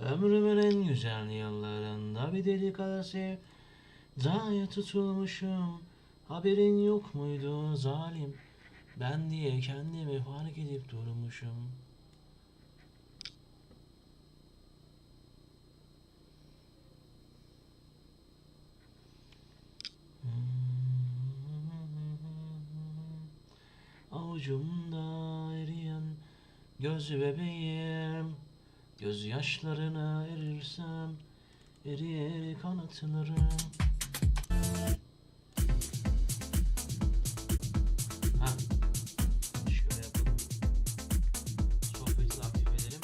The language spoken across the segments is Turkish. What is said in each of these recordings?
Ömrümün en güzel yıllarında bir deli kadar Zaya tutulmuşum. Haberin yok muydu zalim? Ben diye kendimi fark edip durmuşum. Avucumda eriyen göz bebeğim Göz yaşlarına erirsem. Sohbeti aktif edelim.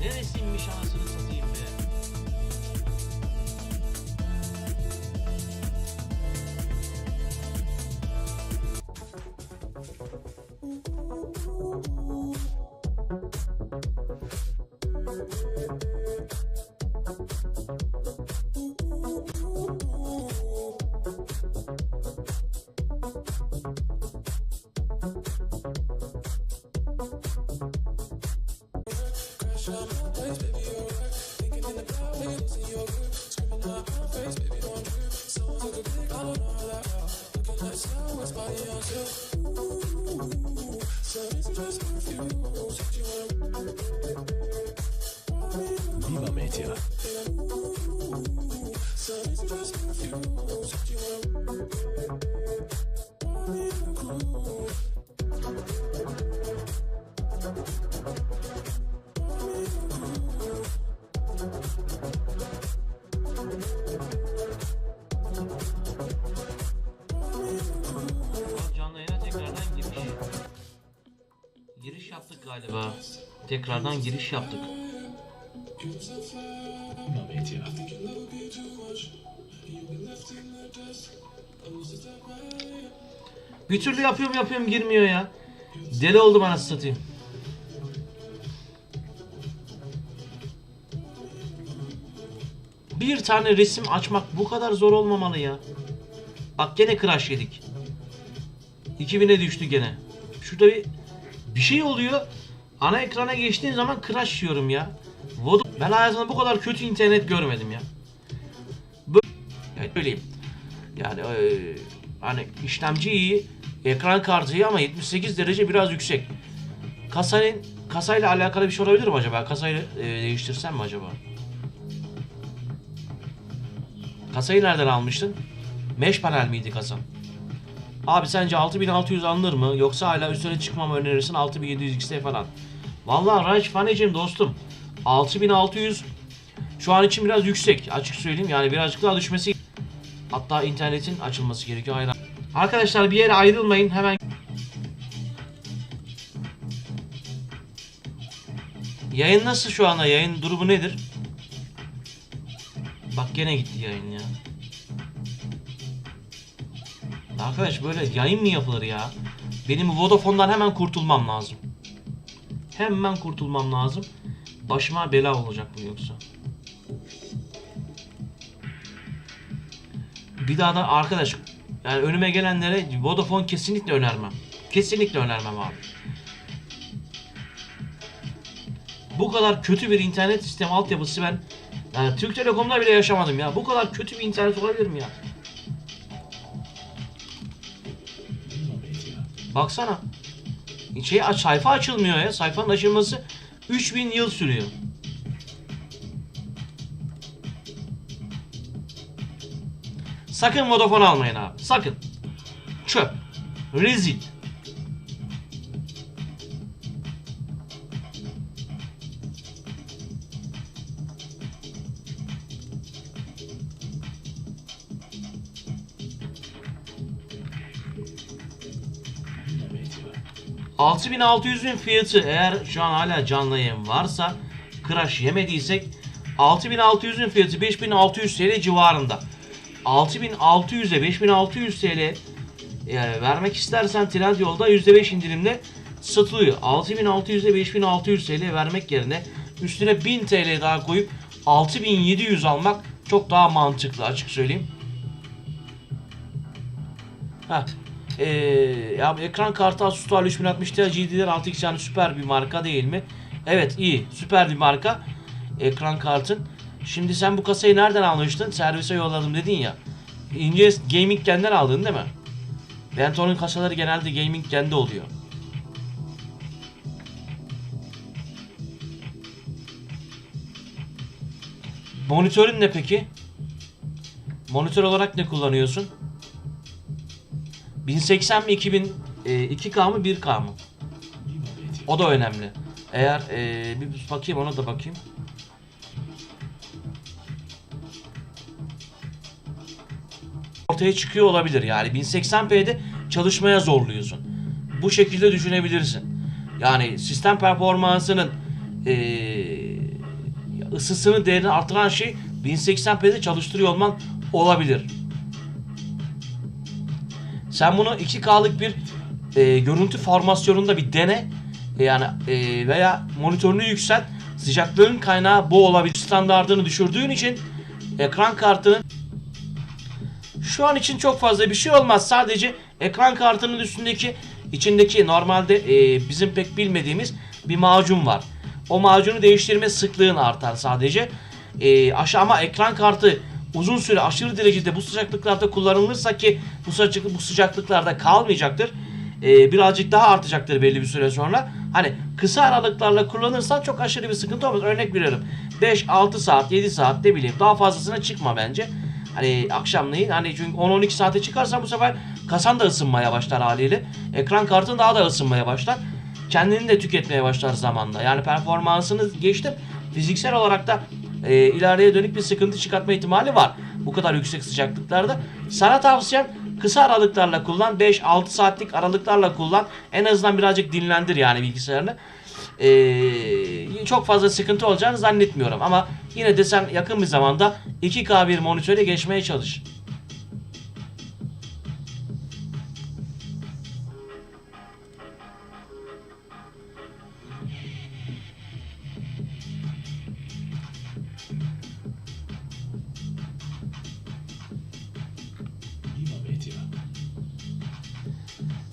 Neresiymiş anasını satayım be? Canlı yayına tekrardan giriş. Giriş yaptık galiba. Tekrardan giriş yaptık. Bir türlü yapıyorum yapıyorum girmiyor ya. Deli oldum anasını satayım. Bir tane resim açmak bu kadar zor olmamalı ya. Bak gene crash yedik. 2000'e düştü gene. Şurada bir bir şey oluyor. Ana ekrana geçtiğin zaman crash yiyorum ya. Vodafone- Ben hayatımda bu kadar kötü internet görmedim ya. Böyle, evet, söyleyeyim. Yani eee, hani işlemci iyi, ekran kartı iyi ama 78 derece biraz yüksek. Kasanın kasayla alakalı bir şey olabilir mi acaba? Kasayı eee, değiştirsem mi acaba? Kasayı nereden almıştın? Mesh panel miydi kasan? Abi sence 6600 alınır mı? Yoksa hala üstüne çıkmam önerirsin 6700 XT falan. Vallahi Raj Faneciğim dostum. 6600 şu an için biraz yüksek. Açık söyleyeyim yani birazcık daha düşmesi Hatta internetin açılması gerekiyor ayrı. Arkadaşlar bir yere ayrılmayın hemen. Yayın nasıl şu anda? Yayın durumu nedir? Gene gitti yayın ya. Arkadaş böyle yayın mı yapılır ya? Benim Vodafone'dan hemen kurtulmam lazım. Hemen kurtulmam lazım. Başıma bela olacak bu yoksa. Bir daha da arkadaş yani önüme gelenlere Vodafone kesinlikle önermem. Kesinlikle önermem abi. Bu kadar kötü bir internet sistemi altyapısı ben yani Türk Telekom'da bile yaşamadım ya. Bu kadar kötü bir internet olabilir mi ya? Baksana. Şey sayfa açılmıyor ya. Sayfanın açılması 3000 yıl sürüyor. Sakın Vodafone almayın abi. Sakın. Çöp. Rezil. 6600'ün fiyatı eğer şu an hala canlı yayın varsa crash yemediysek 6600'ün fiyatı 5600 TL civarında. 6600'e 5600 TL e, vermek istersen Trendyol'da %5 indirimle satılıyor. 6600'e 5600 TL vermek yerine üstüne 1000 TL daha koyup 6700 almak çok daha mantıklı açık söyleyeyim. Heh. Ee, ya ekran kartı Asus Tual 3060 Ti GDDR6X yani süper bir marka değil mi? Evet iyi. Süper bir marka. Ekran kartın. Şimdi sen bu kasayı nereden almıştın? Servise yolladım dedin ya. İnce Gaming Gen'den aldın değil mi? Benton'un kasaları genelde Gaming Gen'de oluyor. Monitörün ne peki? Monitör olarak ne kullanıyorsun? 1080 mi 2000 e, 2K mı 1K mı? O da önemli. Eğer e, bir bakayım ona da bakayım. Ortaya çıkıyor olabilir yani 1080p'de çalışmaya zorluyorsun. Bu şekilde düşünebilirsin. Yani sistem performansının e, ısısını değerini artıran şey 1080p'de çalıştırıyor olman olabilir. Sen bunu 2K'lık bir e, görüntü formasyonunda bir dene. E, yani e, veya monitörünü yükselt. Sıcaklığın kaynağı bu olabilir. Standartını düşürdüğün için ekran kartının şu an için çok fazla bir şey olmaz. Sadece ekran kartının üstündeki içindeki normalde e, bizim pek bilmediğimiz bir macun var. O macunu değiştirme sıklığın artar sadece. E, aşağı ama ekran kartı uzun süre aşırı derecede bu sıcaklıklarda kullanılırsa ki bu, sıcak, bu sıcaklıklarda kalmayacaktır. E, birazcık daha artacaktır belli bir süre sonra. Hani kısa aralıklarla kullanırsan çok aşırı bir sıkıntı olmaz. Örnek veriyorum. 5-6 saat, 7 saat ne bileyim daha fazlasına çıkma bence. Hani akşamleyin hani çünkü 10-12 saate çıkarsan bu sefer kasan da ısınmaya başlar haliyle. Ekran kartın daha da ısınmaya başlar. Kendini de tüketmeye başlar zamanla. Yani performansını geçtim. Fiziksel olarak da e, ileriye dönük bir sıkıntı çıkartma ihtimali var. Bu kadar yüksek sıcaklıklarda. Sana tavsiyem kısa aralıklarla kullan. 5-6 saatlik aralıklarla kullan. En azından birazcık dinlendir yani bilgisayarını. Ee, çok fazla sıkıntı olacağını zannetmiyorum ama yine de sen yakın bir zamanda 2K bir monitöre geçmeye çalış.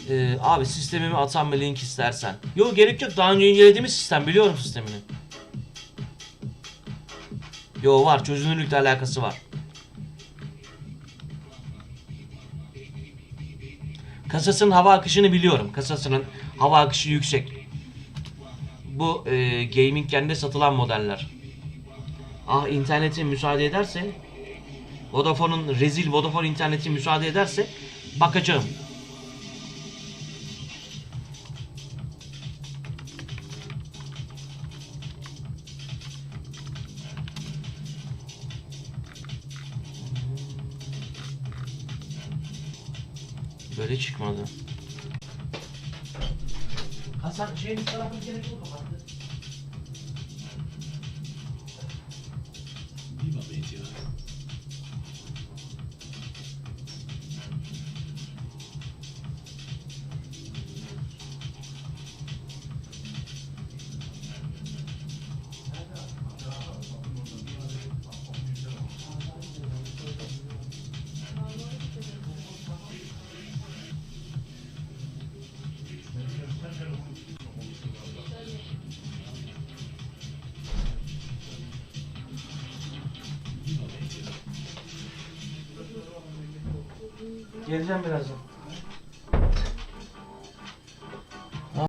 Ee, abi sistemimi atan bir link istersen. Yok gerek yok daha önce incelediğimiz sistem biliyorum sistemini. Yo var çözünürlükle alakası var. Kasasının hava akışını biliyorum. Kasasının hava akışı yüksek. Bu e, gaming kendi satılan modeller. Ah interneti müsaade ederse Vodafone'un rezil Vodafone interneti müsaade ederse bakacağım. Böyle çıkmadı. Hasan şeyin tarafını gerek yok kapattı. Geleceğim birazdan.